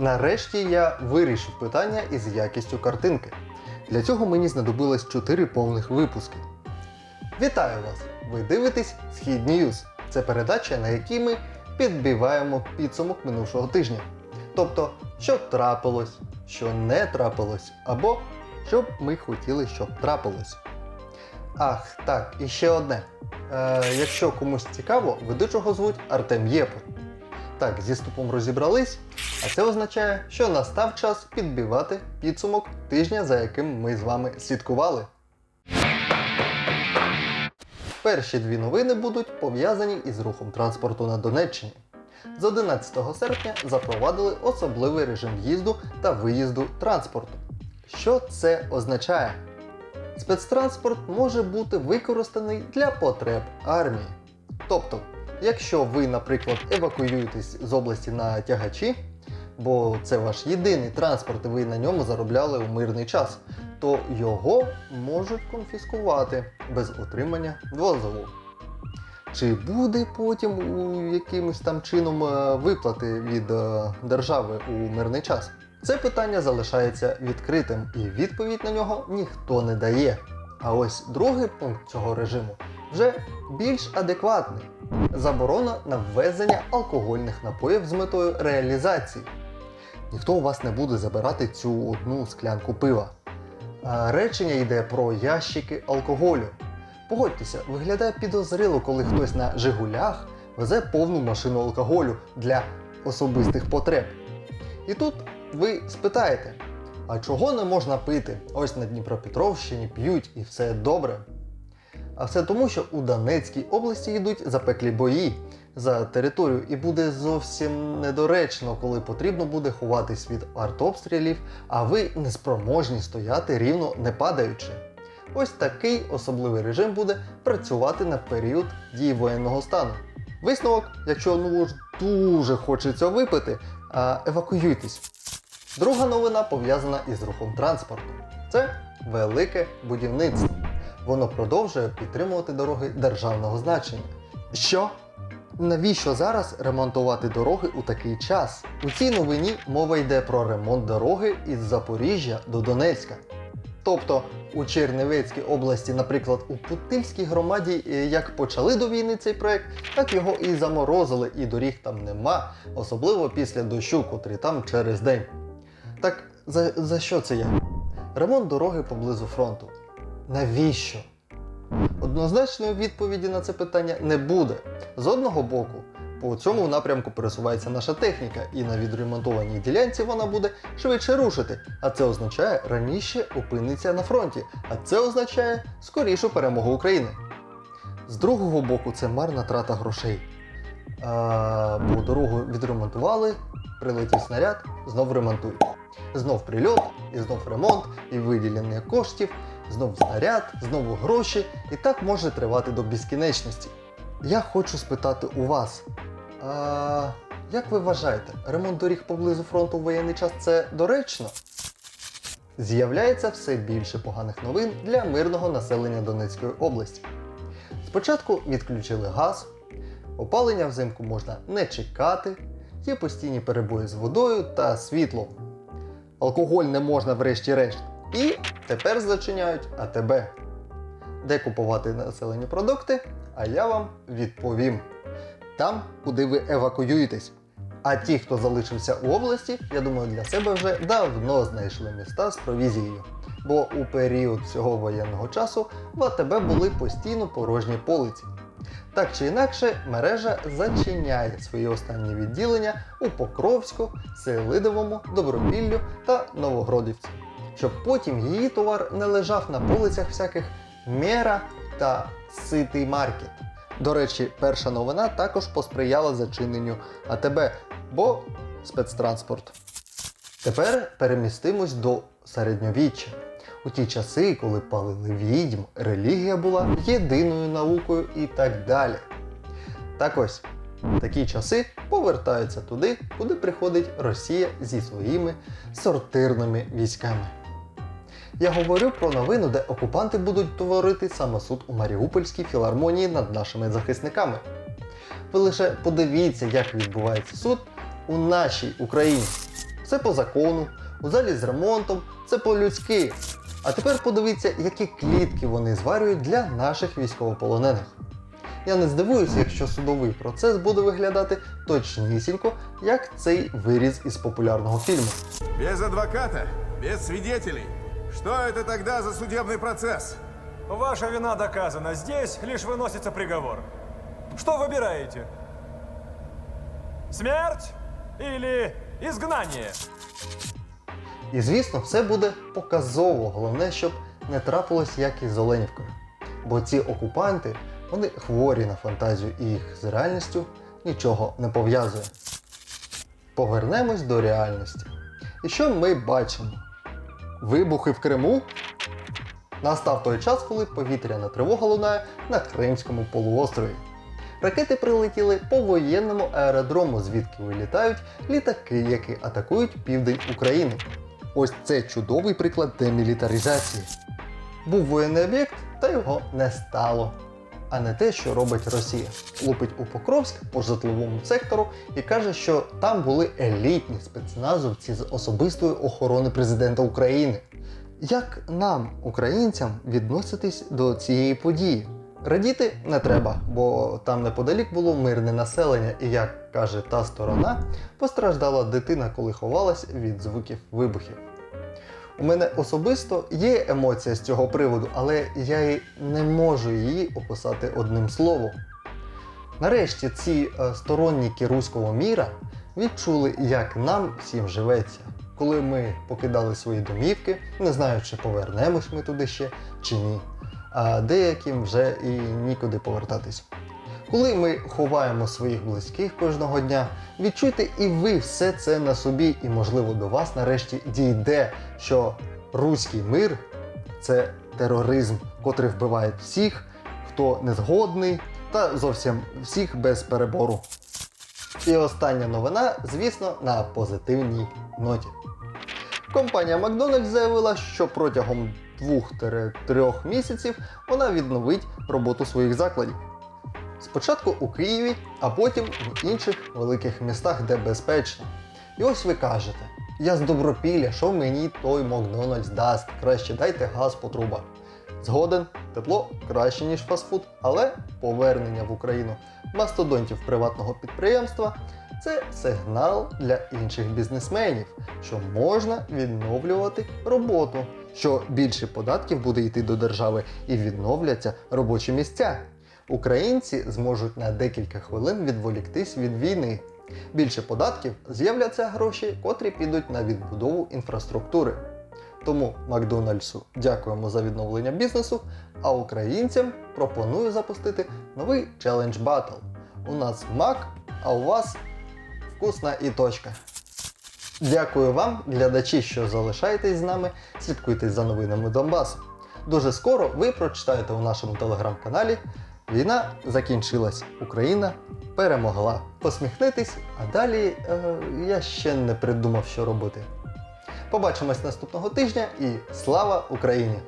Нарешті я вирішив питання із якістю картинки. Для цього мені знадобилось 4 повних випуски. Вітаю вас! Ви дивитесь Схід Ньюз. Це передача, на якій ми підбиваємо підсумок минувшого тижня. Тобто, що трапилось, що не трапилось, або що б ми хотіли, щоб трапилось. Ах, так, і ще одне. Е, якщо комусь цікаво, ведучого звуть Артем Єпор. Так, зі ступом розібрались, а це означає, що настав час підбивати підсумок тижня, за яким ми з вами слідкували. Перші дві новини будуть пов'язані із рухом транспорту на Донеччині. З 11 серпня запровадили особливий режим в'їзду та виїзду транспорту. Що це означає? Спецтранспорт може бути використаний для потреб армії. Тобто, якщо ви, наприклад, евакуюєтесь з області на тягачі, бо це ваш єдиний транспорт, і ви на ньому заробляли у мирний час, то його можуть конфіскувати без отримання дозволу. Чи буде потім у якимось там чином е, виплати від е, держави у мирний час? Це питання залишається відкритим, і відповідь на нього ніхто не дає. А ось другий пункт цього режиму вже більш адекватний: заборона на ввезення алкогольних напоїв з метою реалізації. Ніхто у вас не буде забирати цю одну склянку пива. Речення йде про ящики алкоголю. Погодьтеся, виглядає підозріло, коли хтось на Жигулях везе повну машину алкоголю для особистих потреб. І тут ви спитаєте, а чого не можна пити? Ось на Дніпропетровщині п'ють і все добре. А все тому, що у Донецькій області йдуть запеклі бої за територію, і буде зовсім недоречно, коли потрібно буде ховатись від артобстрілів, а ви неспроможні стояти рівно не падаючи. Ось такий особливий режим буде працювати на період дії воєнного стану. Висновок, якщо ну ж дуже хочеться випити, евакуюйтесь. Друга новина пов'язана із рухом транспорту. Це велике будівництво. Воно продовжує підтримувати дороги державного значення. Що? Навіщо зараз ремонтувати дороги у такий час? У цій новині мова йде про ремонт дороги із Запоріжжя до Донецька. Тобто у Чернівецькій області, наприклад, у Путильській громаді, е, як почали до війни цей проект, так його і заморозили, і доріг там нема, особливо після дощу, котрий там через день. Так за, за що це я? Ремонт дороги поблизу фронту. Навіщо? Однозначної відповіді на це питання не буде. З одного боку, по цьому напрямку пересувається наша техніка, і на відремонтованій ділянці вона буде швидше рушити. А це означає раніше опиниться на фронті. А це означає скорішу перемогу України. З другого боку, це марна трата грошей. А, бо дорогу відремонтували, прилетів снаряд, знов ремонтують. Знов прильот, і знов ремонт, і виділення коштів, знов снаряд, знову гроші, і так може тривати до безкінечності. Я хочу спитати у вас, а, як ви вважаєте, ремонт доріг поблизу фронту в воєнний час це доречно? З'являється все більше поганих новин для мирного населення Донецької області. Спочатку відключили газ, опалення взимку можна не чекати, є постійні перебої з водою та світлом. Алкоголь не можна врешті-решт. І тепер зачиняють АТБ. Де купувати населені продукти? А я вам відповім: там, куди ви евакуюєтесь. А ті, хто залишився у області, я думаю, для себе вже давно знайшли міста з провізією. Бо у період всього воєнного часу в АТБ були постійно порожні полиці. Так чи інакше, мережа зачиняє свої останні відділення у Покровську, Селидовому, Добропіллю та Новогродівці, щоб потім її товар не лежав на полицях всяких Мера та Ситий Маркет. До речі, перша новина також посприяла зачиненню АТБ, бо спецтранспорт. Тепер перемістимось до середньовіччя. У ті часи, коли палили відьм, релігія була єдиною наукою і так далі. Так ось, такі часи повертаються туди, куди приходить Росія зі своїми сортирними військами. Я говорю про новину, де окупанти будуть творити самосуд у Маріупольській філармонії над нашими захисниками. Ви лише подивіться, як відбувається суд у нашій Україні. Все по закону, у залі з ремонтом, це по-людськи. А тепер подивіться, які клітки вони зварюють для наших військовополонених. Я не здивуюся, якщо судовий процес буде виглядати точнісінько, як цей виріз із популярного фільму. Без адвоката, без свидетелей. Что это тогда за судебный процесс? Ваша вина доказана. Здесь лишь выносится приговор. Что выбираете? Смерть или изгнание? І звісно, все буде показово. Головне, щоб не трапилось як із Оленівкою. Бо ці окупанти, вони хворі на фантазію і їх з реальністю нічого не пов'язує. Повернемось до реальності. І що ми бачимо? Вибухи в Криму? Настав той час, коли повітряна тривога лунає на Кримському полуострові. Ракети прилетіли по воєнному аеродрому, звідки вилітають літаки, які атакують південь України. Ось це чудовий приклад демілітаризації. Був воєнний об'єкт, та його не стало. А не те, що робить Росія. Лупить у Покровськ по житловому сектору і каже, що там були елітні спецназовці з особистої охорони президента України. Як нам, українцям, відноситись до цієї події? Радіти не треба, бо там неподалік було мирне населення, і як каже та сторона, постраждала дитина, коли ховалась від звуків вибухів. У мене особисто є емоція з цього приводу, але я не можу її описати одним словом. Нарешті ці е, сторонники руського міра відчули, як нам всім живеться, коли ми покидали свої домівки, не знаю, чи повернемось ми туди ще чи ні. А деяким вже і нікуди повертатись. Коли ми ховаємо своїх близьких кожного дня, відчуйте і ви все це на собі, і можливо до вас нарешті дійде, що руський мир це тероризм, котрий вбиває всіх, хто не згодний, та зовсім всіх без перебору. І остання новина, звісно, на позитивній ноті. Компанія Макдональдс заявила, що протягом 2-3 місяців вона відновить роботу своїх закладів. Спочатку у Києві, а потім в інших великих містах, де безпечно. І ось ви кажете: я з добропілля, що мені той Макдональдс дасть, краще дайте газ по трубах. Згоден, тепло краще, ніж фастфуд, але повернення в Україну мастодонтів приватного підприємства це сигнал для інших бізнесменів, що можна відновлювати роботу, що більше податків буде йти до держави і відновляться робочі місця. Українці зможуть на декілька хвилин відволіктись від війни. Більше податків з'являться гроші, котрі підуть на відбудову інфраструктури. Тому Макдональдсу дякуємо за відновлення бізнесу, а українцям пропоную запустити новий челендж батл. У нас Мак, а у вас вкусна і точка. Дякую вам, глядачі, що залишаєтесь з нами, слідкуйте за новинами Донбасу. Дуже скоро ви прочитаєте у нашому телеграм-каналі Війна закінчилась, Україна перемогла. Посміхнитись, а далі е, я ще не придумав, що робити. Побачимось наступного тижня і слава Україні!